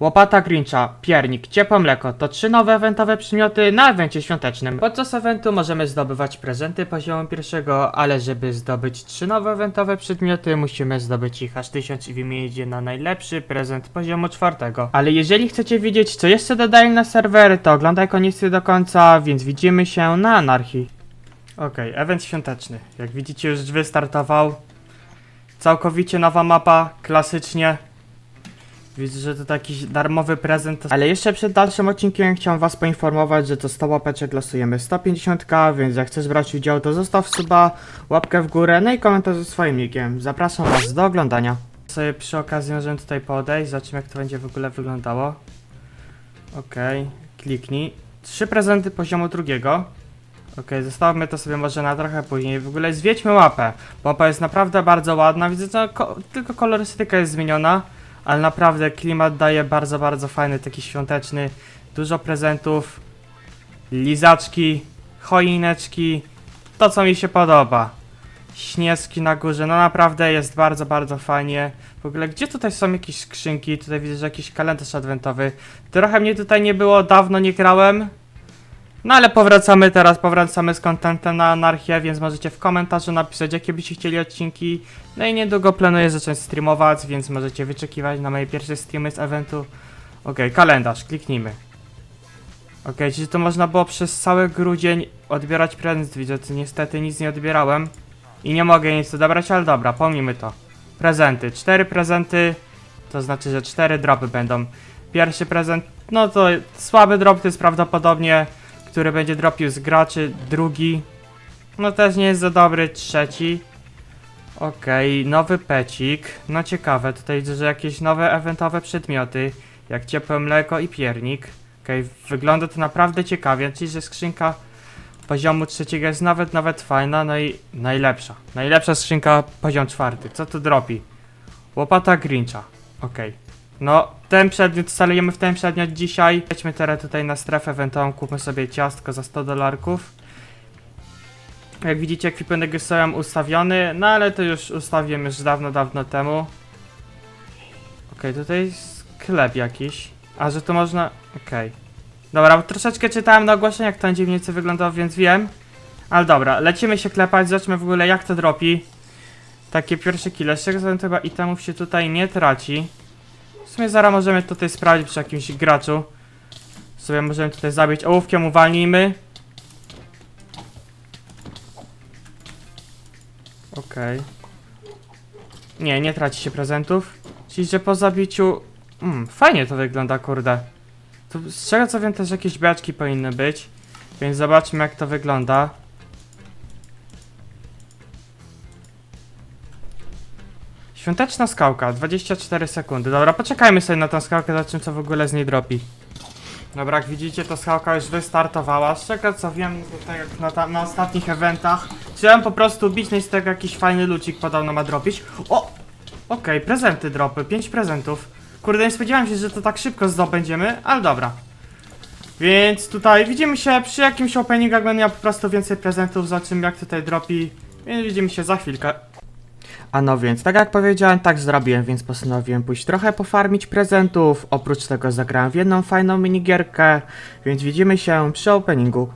Łopata Grincha, piernik, ciepłe mleko to trzy nowe eventowe przedmioty na evencie świątecznym. Podczas eventu możemy zdobywać prezenty poziomu pierwszego, ale żeby zdobyć trzy nowe eventowe przedmioty, musimy zdobyć ich aż tysiąc i wymienić je na najlepszy prezent poziomu czwartego. Ale jeżeli chcecie wiedzieć, co jeszcze dodają na serwery, to oglądaj koniecznie do końca, więc widzimy się na anarchii. Okej, event świąteczny. Jak widzicie już wystartował. Całkowicie nowa mapa, klasycznie. Widzę, że to taki darmowy prezent. Ale jeszcze przed dalszym odcinkiem chciałem was poinformować, że to 100 łapeczek losujemy 150k, więc jak chcesz brać udział, to zostaw suba, łapkę w górę, no i komentarz ze swoim nickiem. Zapraszam was do oglądania. Sobie przy okazji możemy tutaj podejść, zobaczymy jak to będzie w ogóle wyglądało. Okej, kliknij. Trzy prezenty poziomu drugiego. Okej, zostawmy to sobie może na trochę później. W ogóle zwiedźmy mapę. Mapa jest naprawdę bardzo ładna. Widzę, że ko tylko kolorystyka jest zmieniona, ale naprawdę klimat daje bardzo, bardzo fajny, taki świąteczny. Dużo prezentów, lizaczki, choineczki. To, co mi się podoba. Śnieżki na górze, no naprawdę jest bardzo, bardzo fajnie. W ogóle, gdzie tutaj są jakieś skrzynki? Tutaj widzę, że jakiś kalendarz adwentowy. Trochę mnie tutaj nie było, dawno nie grałem. No ale powracamy teraz, powracamy z kontentem na anarchię, więc możecie w komentarzu napisać, jakie byście chcieli odcinki. No i niedługo planuję zacząć streamować, więc możecie wyczekiwać na moje pierwsze streamy z eventu. Okej, kalendarz, kliknijmy. Okej, czyli to można było przez cały grudzień odbierać prezent, widzę, niestety nic nie odbierałem. I nie mogę nic odebrać, ale dobra, pomijmy to. Prezenty, cztery prezenty, to znaczy, że cztery dropy będą. Pierwszy prezent, no to słaby drop to jest prawdopodobnie który będzie dropił z graczy, drugi, no też nie jest za dobry, trzeci. Okej, nowy pecik, no ciekawe, tutaj że jakieś nowe eventowe przedmioty, jak ciepłe mleko i piernik. Okej, wygląda to naprawdę ciekawie, czyli że skrzynka poziomu trzeciego jest nawet, nawet fajna, no i najlepsza. Najlepsza skrzynka poziom czwarty, co tu dropi? Łopata Grincha, okej. No, ten przedmiot, stalujemy w ten przedmiot dzisiaj. Lećmy teraz tutaj na strefę wentową, kupmy sobie ciastko za 100 dolarków. Jak widzicie, ekwipunek już sobie ustawiony, no ale to już ustawiłem już dawno, dawno temu. Okej, tutaj sklep jakiś. A, że tu można... Okej. Dobra, bo troszeczkę czytałem na ogłoszeniach, jak to będzie mniej wyglądało, więc wiem. Ale dobra, lecimy się klepać, zobaczmy w ogóle jak to dropi. Takie pierwsze kile. Z zatem chyba itemów się tutaj nie traci. Sumie zaraz możemy tutaj sprawdzić przy jakimś graczu. Sobie możemy tutaj zabić ołówkiem, uwalnijmy. Okej. Nie, nie traci się prezentów. Czyli, że po zabiciu... Mm, fajnie to wygląda, kurde. To, z czego co wiem, też jakieś beczki powinny być. Więc zobaczmy, jak to wygląda. Świąteczna skałka, 24 sekundy. Dobra, poczekajmy sobie na tą skałkę, zobaczymy co w ogóle z niej dropi. Dobra, jak widzicie, to skałka już wystartowała. Z czego co wiem, tak jak na, ta, na ostatnich eventach, chciałem po prostu bić, no i z tego jakiś fajny lucik podobno ma dropić. O! Okej, prezenty dropy, 5 prezentów. Kurde, nie spodziewałem się, że to tak szybko zdobędziemy, ale dobra. Więc tutaj widzimy się przy jakimś openingu, jak będę miał po prostu więcej prezentów, zobaczymy jak tutaj dropi. Więc widzimy się za chwilkę. A no więc, tak jak powiedziałem, tak zrobiłem, więc postanowiłem pójść trochę pofarmić prezentów. Oprócz tego zagrałem w jedną fajną minigierkę, więc widzimy się przy openingu.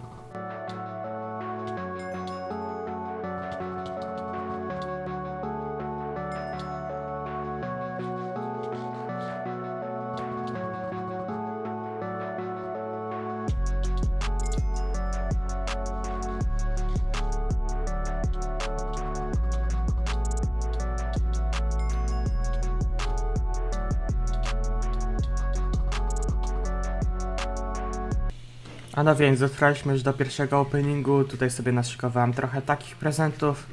A no więc, dotrwaliśmy już do pierwszego openingu. Tutaj sobie naszykowałem trochę takich prezentów.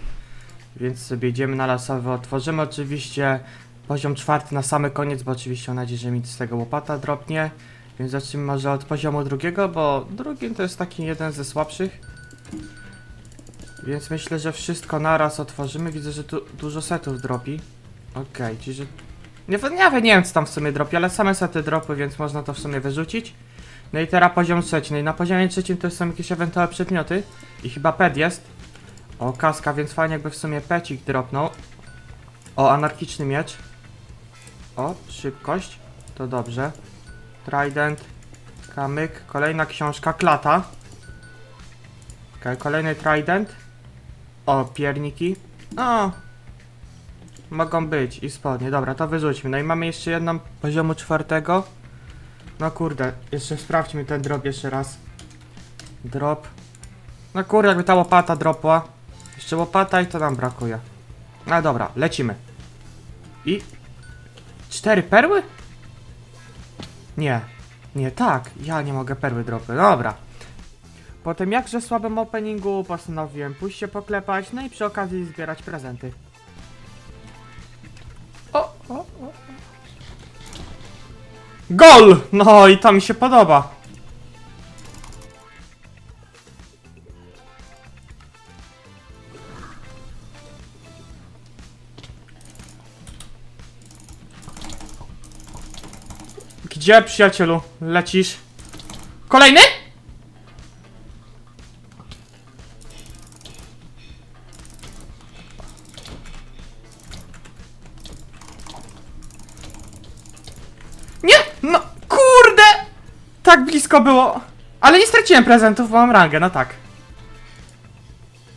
Więc sobie idziemy na losowo. Otworzymy oczywiście poziom czwarty na samy koniec, bo oczywiście mam nadzieję, że mi z tego łopata dropnie. Więc zacznijmy może od poziomu drugiego, bo drugi to jest taki jeden ze słabszych. Więc myślę, że wszystko naraz otworzymy. Widzę, że tu dużo setów dropi. Okej, czyli że... Nie, nie, nie wiem co tam w sumie dropi, ale same sety dropy, więc można to w sumie wyrzucić. No i teraz poziom trzeci. No i na poziomie trzecim to są jakieś ewentualne przedmioty. I chyba pet jest. O, kaska, więc fajnie jakby w sumie pecik dropnął. O, anarchiczny miecz. O, szybkość. To dobrze. Trident. Kamyk. Kolejna książka. Klata. Okej, kolejny Trident. O, pierniki. O! Mogą być i spodnie. Dobra, to wyrzućmy. No i mamy jeszcze jedną poziomu czwartego. No kurde, jeszcze sprawdźmy ten drop jeszcze raz. Drop. No kurde, jakby ta łopata dropła. Jeszcze łopata i to nam brakuje. No dobra, lecimy. I... Cztery perły? Nie. Nie, tak. Ja nie mogę perły dropy. Dobra. Po tym jakże słabym openingu postanowiłem pójść się poklepać, no i przy okazji zbierać prezenty. GOL! No i to mi się podoba. Gdzie, przyjacielu, lecisz? Kolejny? Blisko było. Ale nie straciłem prezentów, bo mam rangę, no tak.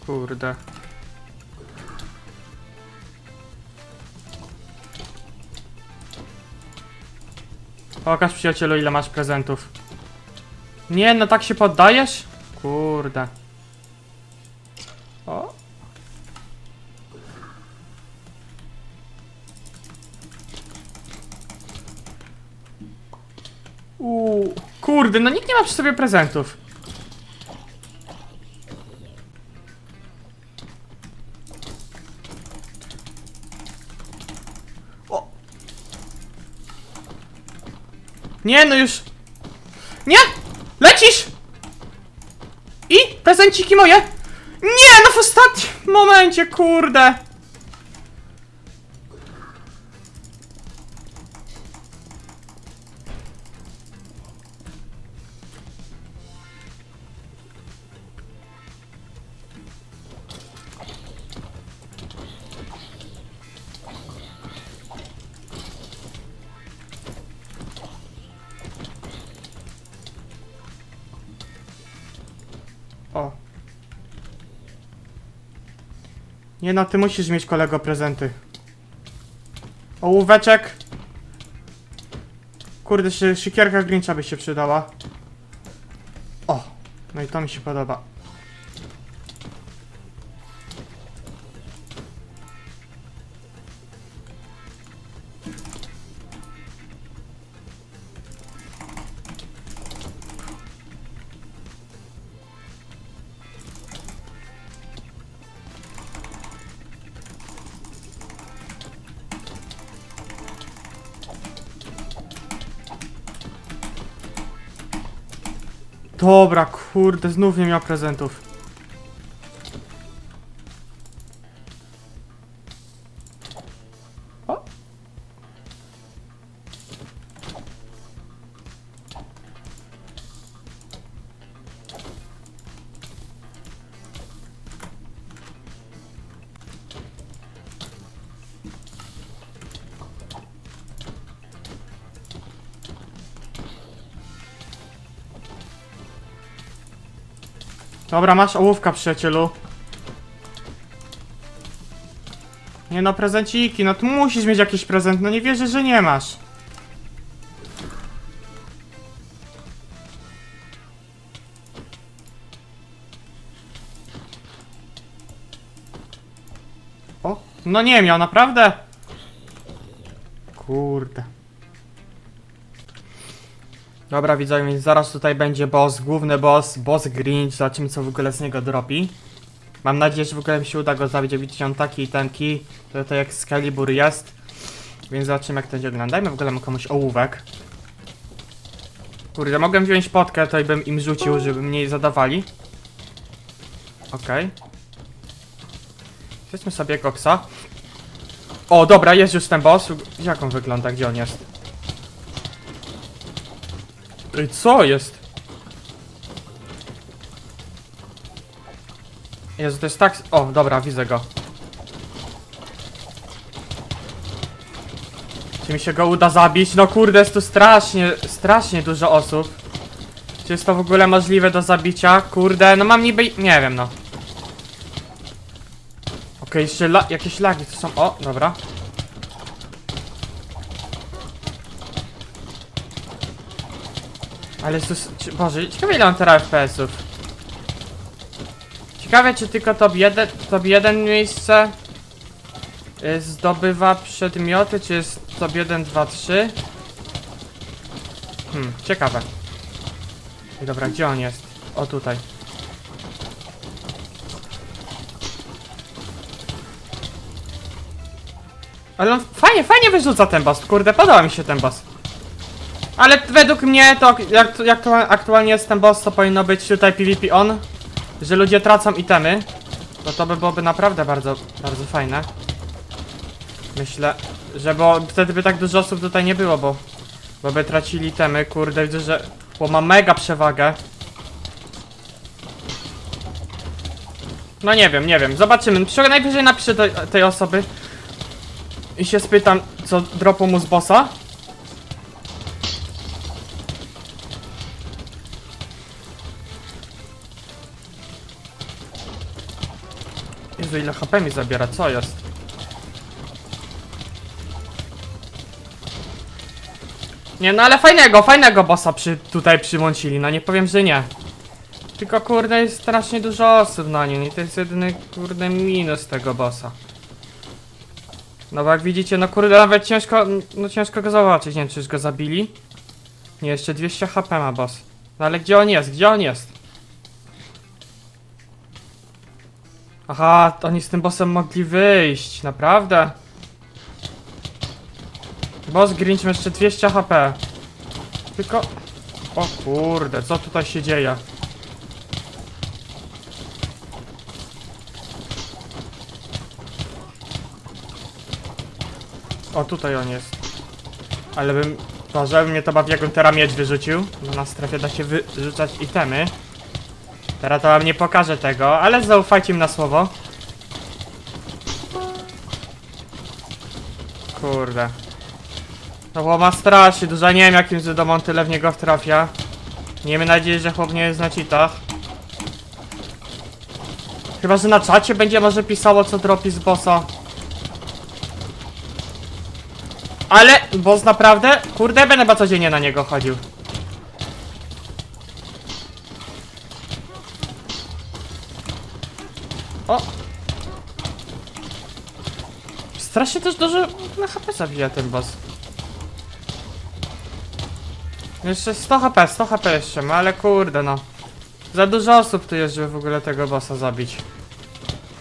Kurde. Pokaż przyjacielu ile masz prezentów. Nie, no tak się poddajesz? Kurde. Kurde, no nikt nie ma przy sobie prezentów. O. Nie, no już. Nie! Lecisz! I? Prezenciki moje? Nie, no w ostatnim momencie, kurde! Nie no, ty musisz mieć kolego prezenty. Ołóweczek. Kurde, szy szykierka Grincha by się przydała. O, no i to mi się podoba. Dobra, kurde, znów nie miał prezentów. Dobra, masz ołówka, przyjacielu. Nie no, prezenciki, no tu musisz mieć jakiś prezent, no nie wierzę, że nie masz. O, no nie miał, naprawdę? Kurde. Dobra widzowie, więc zaraz tutaj będzie boss, główny boss, boss Grinch, zobaczymy co w ogóle z niego dropi. Mam nadzieję, że w ogóle mi się uda go zabić, widzicie on taki i tenki, to, to jak Excalibur jest. Więc zobaczymy jak to będzie wyglądać. Dajmy w ogóle mu komuś ołówek. Kurde, mogłem wziąć potkę, to i bym im rzucił, żeby mniej zadawali. Okej. Weźmy sobie koksa. O, dobra, jest już ten boss. Jak on wygląda? Gdzie on jest? Ej, co jest? Jezu, to jest tak... O, dobra, widzę go. Czy mi się go uda zabić? No kurde, jest tu strasznie, strasznie dużo osób. Czy jest to w ogóle możliwe do zabicia? Kurde, no mam niby... nie wiem no. Okej, jeszcze la jakieś lagi tu są. O, dobra. Ale jest tu... s- czy- Boże, ciekawe ile on teraz FPS-ów. Ciekawe czy tylko top 1, top 1 miejsce y, zdobywa przedmioty, czy jest top 1, 2, 3? Hmm, ciekawe. Dobra, gdzie on jest? O, tutaj. Ale on fajnie, fajnie wyrzuca ten boss, kurde, podoba mi się ten boss. Ale według mnie to, jak, jak to aktualnie jest ten boss, to powinno być tutaj PvP on. Że ludzie tracą itemy. No to by byłoby naprawdę bardzo, bardzo fajne. Myślę, że bo wtedy by tak dużo osób tutaj nie było, bo bo by tracili temy, kurde, widzę, że bo ma mega przewagę. No nie wiem, nie wiem, zobaczymy. Przy- Najwyżej napiszę do tej osoby i się spytam, co dropu mu z bossa. Jezu, ile HP mi zabiera, co jest? Nie, no ale fajnego, fajnego bossa przy, tutaj przymącili, no nie powiem, że nie. Tylko kurde jest strasznie dużo osób na nim i to jest jedyny kurde minus tego bossa. No bo jak widzicie, no kurde nawet ciężko, no ciężko go zobaczyć, nie wiem czy już go zabili. Nie, jeszcze 200 HP ma boss. No ale gdzie on jest, gdzie on jest? Aha, to oni z tym bossem mogli wyjść, naprawdę? Boss Grinch ma jeszcze 200 HP. Tylko... O kurde, co tutaj się dzieje? O, tutaj on jest. Ale bym... Boże, mnie to bawi, jakbym teraz miecz wyrzucił. Na strefie da się wyrzucać itemy. Teraz to wam nie pokażę tego, ale zaufajcie mi na słowo. Kurde. No bo ma strasznie dużo, nie wiem jakim cudem on tyle w niego trafia. Miejmy nadzieję, że chłop nie jest na cheatach. Chyba, że na czacie będzie może pisało co dropi z bossa. Ale, boss naprawdę, kurde, będę chyba codziennie na niego chodził. Strasznie też dużo na HP zabija ten boss. Jeszcze 100 HP, 100 HP jeszcze ma, ale kurde no. Za dużo osób tu jest, żeby w ogóle tego bossa zabić.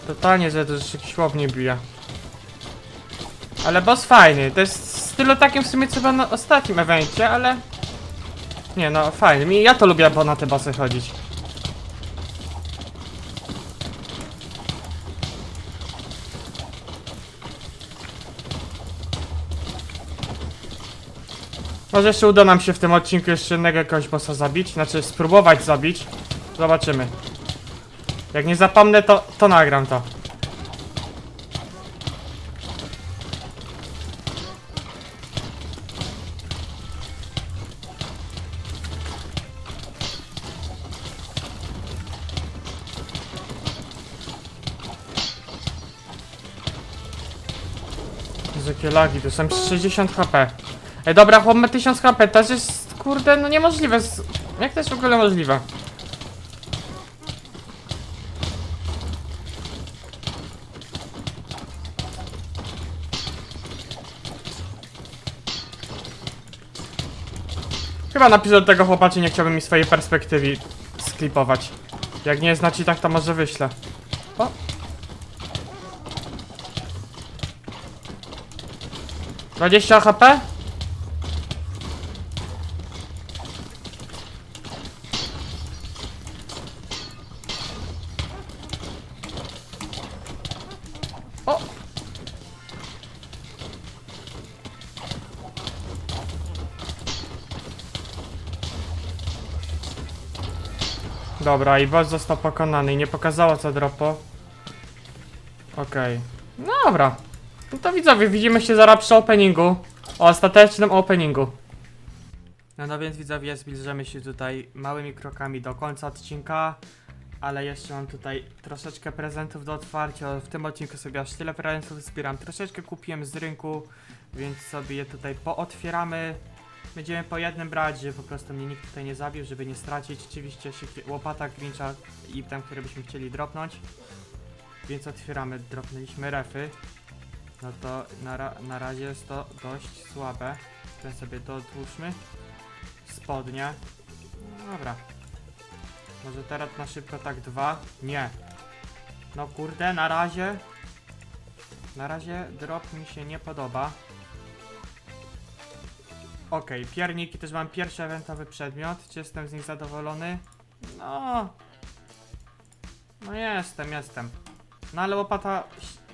Totalnie za dużo jakiś chłop nie bije. Ale boss fajny, to jest w stylu takim w sumie co na ostatnim evencie, ale... Nie no, fajny, ja to lubię, bo na te bossy chodzić. Może jeszcze uda nam się w tym odcinku jeszcze jednego jakiegoś bossa zabić, znaczy spróbować zabić. Zobaczymy. Jak nie zapomnę, to, to nagram to. Jakie lagi, to są 60 HP. Ej, dobra, chłop ma 1000 HP, to jest, kurde, no niemożliwe. Jak to jest w ogóle możliwe? Chyba napiszę do tego chłopaczy, nie chciałbym mi swojej perspektywy sklipować. Jak nie znaczy tak, to może wyślę. O! Dwadzieścia HP? Dobra, i boss został pokonany i nie pokazało co dropo. Okej. No dobra. No to widzowie, widzimy się zaraz przy openingu. o ostatecznym openingu. No, no więc widzowie, zbliżamy się tutaj małymi krokami do końca odcinka, ale jeszcze mam tutaj troszeczkę prezentów do otwarcia. W tym odcinku sobie aż tyle prezentów zbieram. Troszeczkę kupiłem z rynku, więc sobie je tutaj pootwieramy. Będziemy po jednym brać, żeby po prostu mnie nikt tutaj nie zabił, żeby nie stracić. Oczywiście się łopata Grincha i ten, który byśmy chcieli dropnąć. Więc otwieramy, dropnęliśmy refy. No to na, ra na razie jest to dość słabe. Ten sobie dodłóżmy. Spodnie. No dobra. Może teraz na szybko tak dwa? Nie. No kurde, na razie. Na razie drop mi się nie podoba. Okej, pierniki też mam pierwszy eventowy przedmiot. Czy jestem z nich zadowolony? No. No jestem, jestem. No ale łopata,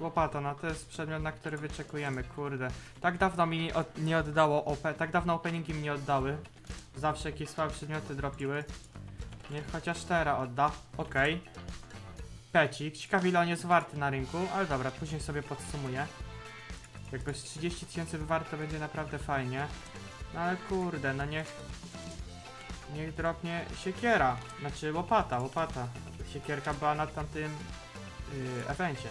łopata, no to jest przedmiot, na który wyczekujemy, kurde. Tak dawno mi nie, od, nie oddało OP, tak dawno openingi mi nie oddały. Zawsze jakieś słabe przedmioty dropiły. Niech chociaż teraz odda, okej. Pecik, ciekawy ile on jest warty na rynku, ale dobra, później sobie podsumuję. Jakoś 30 tysięcy warte będzie naprawdę fajnie. No ale kurde, no niech... Niech dropnie siekiera, znaczy łopata, łopata. Siekierka była na tamtym yy, evencie.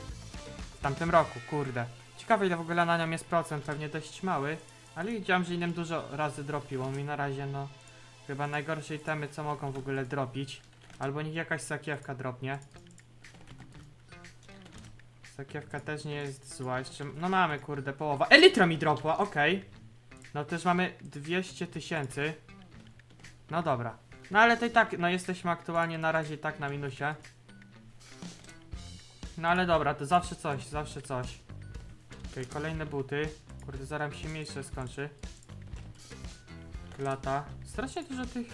W tamtym roku, kurde. Ciekawe ile w ogóle na nią jest procent, pewnie dość mały. Ale widziałem, że innym dużo razy dropiło mi na razie, no... Chyba najgorsze temy, co mogą w ogóle dropić. Albo niech jakaś sakiewka dropnie. Sakiewka też nie jest zła, jeszcze... No mamy, kurde, połowa. Elytra mi dropła, okej. No też mamy 200 tysięcy. No dobra. No ale to i tak, no jesteśmy aktualnie na razie tak na minusie. No ale dobra, to zawsze coś, zawsze coś. Okej, kolejne buty. Kurde, zaraz się miejsce skończy. Lata. Strasznie dużo tych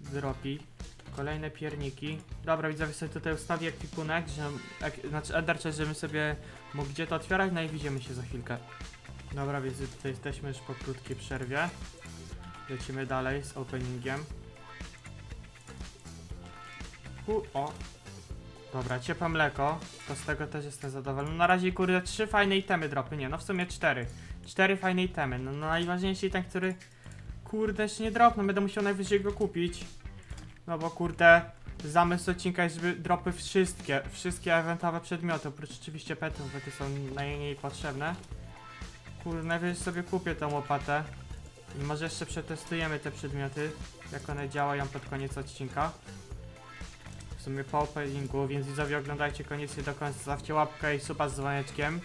dropi. Kolejne pierniki. Dobra, widzowie sobie tutaj ustawię ekwipunek, że, ek, znaczy Ender chest, żebym sobie mógł gdzie to otwierać, no i widzimy się za chwilkę. Dobra, więc tutaj jesteśmy już po krótkiej przerwie. Lecimy dalej z openingiem. U, o. Dobra, ciepłe mleko. To z tego też jestem zadowolony. Na razie, kurde, trzy fajne itemy dropy. Nie, no w sumie cztery. Cztery fajne itemy. No, no najważniejszy ten, który... Kurde, jeszcze nie dropnął. Będę musiał najwyżej go kupić. No bo kurde... Zamysł odcinka jest, żeby dropy wszystkie, wszystkie eventowe przedmioty, oprócz oczywiście petów, bo te są najmniej potrzebne. Kurde, najwyżej sobie kupię tą łopatę. I może jeszcze przetestujemy te przedmioty, jak one działają pod koniec odcinka. W sumie po openingu, więc widzowie oglądajcie koniecznie do końca, zostawcie łapkę i suba z dzwoneczkiem.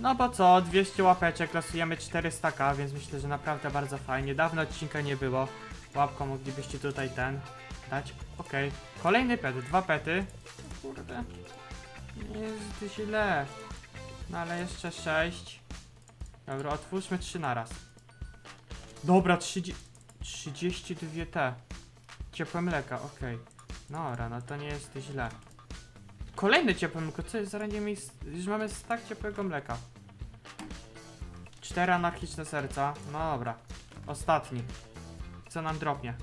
No bo co, 200 łapeczek, losujemy 400k, więc myślę, że naprawdę bardzo fajnie. Dawno odcinka nie było. Łapką moglibyście tutaj ten dać. Okej, kolejny pet, dwa pety. Kurde, nie jest źle. No ale jeszcze 6. Dobra, otwórzmy 3 naraz. Dobra, 30, 32 T. Ciepłe mleka, okej. Dobra, no to nie jest źle. Kolejne ciepłe mleko, co jest zaraz miejsc... Już mamy tak ciepłego mleka. Cztery anarchiczne serca. No dobra. Ostatni. Co nam dropnie?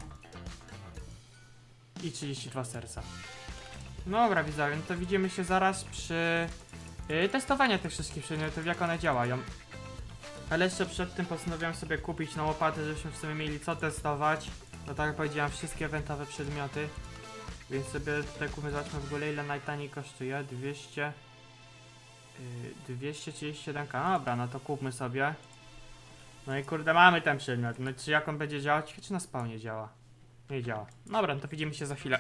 I 32 serca. No dobra, widzowie, no to widzimy się zaraz przy yy, testowaniu tych wszystkich przedmiotów, jak one działają. Ale jeszcze przed tym postanowiłem sobie kupić na łopatę, żebyśmy w sumie mieli co testować. No tak jak powiedziałem, wszystkie eventowe przedmioty. Więc sobie tutaj kupmy, zobaczmy w ogóle ile najtaniej kosztuje. 200... Yy, 237k. No dobra, no to kupmy sobie. No i kurde, mamy ten przedmiot. No czy jak on będzie działać? Czy na spawnie działa? Nie działa. Dobra, no to widzimy się za chwilę.